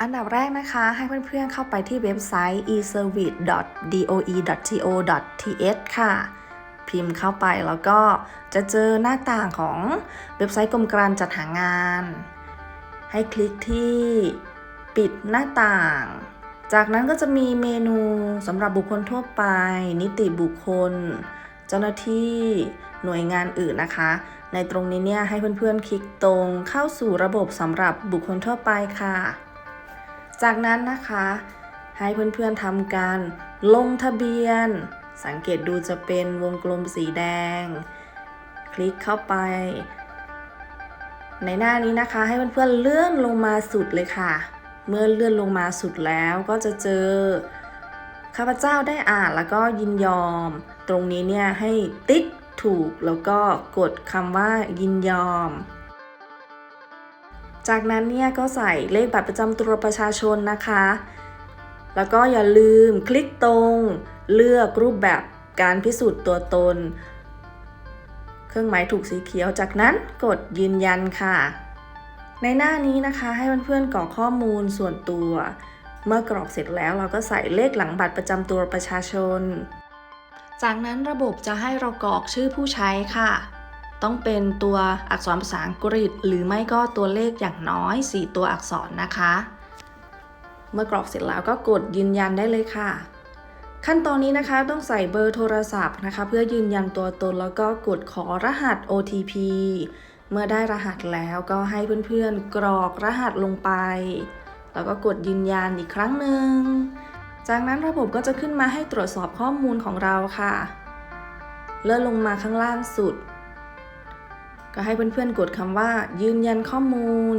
อันดับแรกนะคะให้เพื่อนๆเข้าไปที่เว็บไซต์ eservice.doe.go.th ค่ะ พิมพ์เข้าไปแล้วก็จะเจอหน้าต่างของเว็บไซต์กรมการจัดหางาน ให้คลิกที่ปิดหน้าต่าง จากนั้นก็จะมีเมนูสำหรับบุคคลทั่วไป นิติบุคคล เจ้าหน้าที่หน่วยงานอื่นนะคะ ในตรงนี้เนี่ยให้เพื่อนๆคลิกตรงเข้าสู่ระบบสำหรับบุคคลทั่วไปค่ะ จากนั้นนะคะ ให้เพื่อนๆทำการลงทะเบียน สังเกตดูจะเป็นวงกลมสีแดง คลิกเข้าไป ในหน้านี้นะคะ ให้เพื่อนๆเลื่อนลงมาสุดเลยค่ะ เมื่อเลื่อนลงมาสุดแล้วก็จะเจอ ข้าพเจ้าได้อ่านแล้วก็ยินยอม ตรงนี้เนี่ยให้ติ๊กถูกแล้วก็กดคำว่ายินยอม จากนั้นเนี่ยก็ใส่เลขบัตรประจำตัวประชาชนนะคะ แล้วก็อย่าลืมคลิกตรง เลือกรูปแบบการพิสูจน์ตัวตน เครื่องหมายถูกสีเขียว จากนั้นกดยืนยันค่ะ ในหน้านี้นะคะให้เพื่อนๆกรอกข้อมูลส่วนตัว เมื่อกรอกเสร็จแล้วเราก็ใส่เลขหลังบัตรประจำตัวประชาชน จากนั้นระบบจะให้เรากรอกชื่อผู้ใช้ค่ะ ต้องเป็นตัวอักษรภาษาอังกฤษ หรือไม่ก็ตัวเลขอย่างน้อย 4 ตัวอักษรนะคะ เมื่อกรอกเสร็จแล้วก็กดยืนยันได้เลยค่ะ ขั้นตอนนี้นะคะต้องใส่เบอร์โทรศัพท์นะคะ เพื่อยืนยันตัวตนแล้วก็กดขอรหัส OTP เมื่อได้รหัสแล้วก็ให้เพื่อนๆ กรอกรหัสลงไป แล้วก็กดยืนยันอีกครั้งหนึ่ง จากนั้นระบบก็จะขึ้นมาให้ตรวจสอบข้อมูลของเราค่ะ เลื่อนลงมาข้างล่างสุด ก็ให้เพื่อนๆกดคำว่า ยืนยันข้อมูล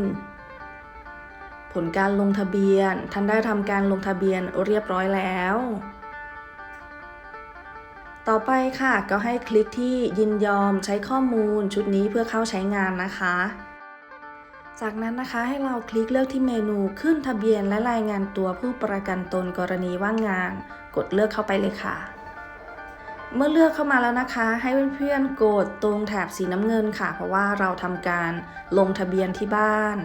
ผลการลงทะเบียน ท่านได้ทำการลงทะเบียนเรียบร้อยแล้ว ต่อไปค่ะก็ให้คลิกที่ยินยอมใช้ข้อมูลชุดนี้เพื่อเข้าใช้งานนะคะ จากนั้นนะคะให้เราคลิกเลือกที่เมนูขึ้นทะเบียนและรายงานตัวผู้ประกันตนกรณีว่างงาน กดเลือกเข้าไปเลยค่ะ เมื่อเลือกเข้ามาแล้วนะคะ ให้เพื่อนๆกดตรงแถบสีน้ำเงินค่ะ เพราะว่าเราทำการลงทะเบียนที่บ้าน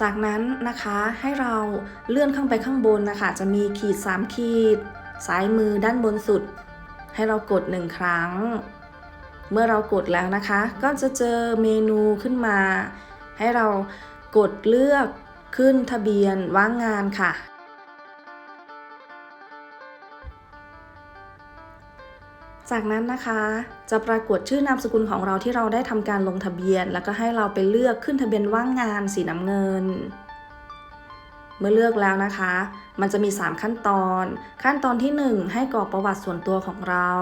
จากนั้นนะคะให้เราเลื่อนข้างไปข้างบนนะคะ จะมีขีด 3 ขีด ซ้ายมือด้านบนสุด ให้เรากด 1 ครั้ง เมื่อเรากดแล้วนะคะ ก็จะเจอเมนูขึ้นมา ให้เรากดเลือกขึ้นทะเบียนว่างงานค่ะ จากนั้นนะคะจะปรากฏชื่อนามสกุลของเราที่เราได้ทำการลงทะเบียน แล้วก็ให้เราไปเลือกขึ้นทะเบียนว่างงานสีน้ำเงิน เมื่อเลือกแล้วนะคะ มันจะมี 3 ขั้นตอน ขั้นตอนที่ 1 ให้กรอกประวัติส่วนตัวของเรา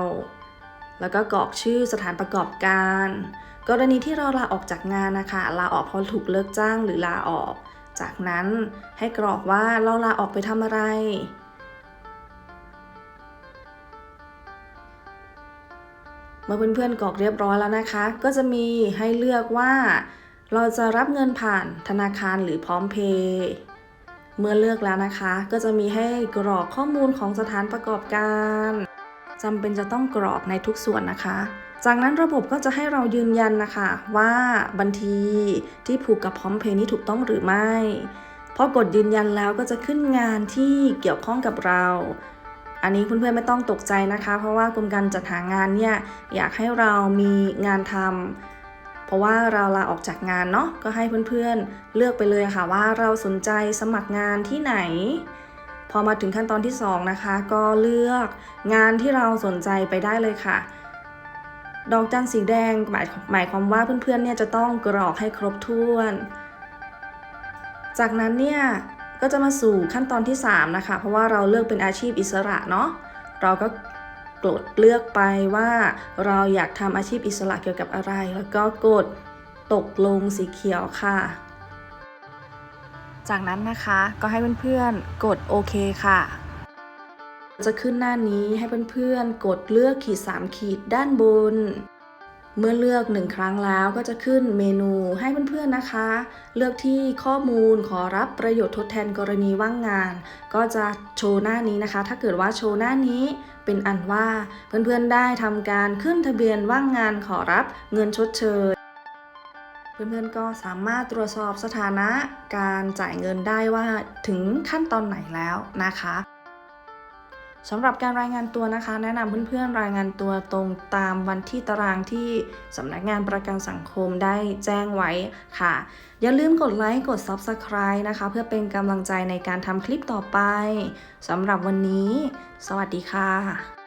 แล้วก็กรอกชื่อสถานประกอบการ กรณีที่เราลาออกจากงานนะคะลาออกเพราะถูกเลิกจ้างหรือลาออก จากนั้นให้กรอกว่าเราลาออกไปทำอะไร เมื่อเพื่อนๆกรอกเรียบร้อยแล้วนะคะ ก็จะมีให้เลือกว่า เราจะรับเงินผ่านธนาคารหรือพร้อมเพย์เมื่อเลือกแล้วนะคะ ก็จะมีให้กรอกข้อมูลของสถานประกอบการจำเป็นจะต้องกรอกในทุกส่วนนะคะ จากนั้นระบบก็จะให้เรายืนยันนะคะ ว่าบัญชีที่ผูกกับพร้อมเพย์นี้ถูกต้องหรือไม่พอกดยืนยันแล้วก็จะขึ้นงานที่เกี่ยวข้องกับเรา อันนี้เพื่อนๆไม่ต้องตกใจนะคะ เพราะว่ากรมการจัดหางานเนี่ยอยากให้เรามีงานทำเพราะว่าเราลาออกจากงานเนาะก็ให้เพื่อนๆเลือกไปเลยค่ะว่าเราสนใจสมัครงานที่ไหน พอมาถึงขั้นตอนที่ 2 นะคะ ก็เลือกงานที่เราสนใจไปได้เลยค่ะดอกจันสีแดงหมายหมายความว่าเพื่อนๆเนี่ยจะต้องกรอกให้ครบถ้วน จากนั้นเนี่ย ก็จะมาสู่ขั้นตอนที่ 3 นะคะ เพราะว่าเราเลือกเป็นอาชีพอิสระเนาะเราก็กดเลือกไปว่าเราอยากทำอาชีพอิสระเกี่ยวกับอะไร แล้วก็กดตกลงสีเขียวค่ะ จากนั้นนะคะก็ให้เพื่อนๆกดโอเคค่ะ จะขึ้นหน้านี้ให้เพื่อนๆกดเลือกขีด 3 ขีดด้านบน เมื่อเลือกหนึ่งครั้งแล้วก็จะขึ้นเมนูให้เพื่อนๆนะคะ เลือกที่ข้อมูลขอรับประโยชน์ทดแทนกรณีว่างงาน ก็จะโชว์หน้านี้นะคะ ถ้าเกิดว่าโชว์หน้านี้เป็นอันว่าเพื่อนๆได้ทำการขึ้นทะเบียนว่างงานขอรับเงินชดเชยเพื่อนๆก็สามารถตรวจสอบสถานะการจ่ายเงินได้ว่าถึงขั้นตอนไหนแล้วนะคะ สำหรับการรายงานตัวนะคะ แนะนำเพื่อนๆรายงานตัวตรงตามวันที่ตารางที่สำนักงานประกันสังคมได้แจ้งไว้ค่ะ อย่าลืมกดไลค์กด Subscribe นะคะ เพื่อเป็นกำลังใจในการทำคลิปต่อไปสำหรับวันนี้ สวัสดีค่ะ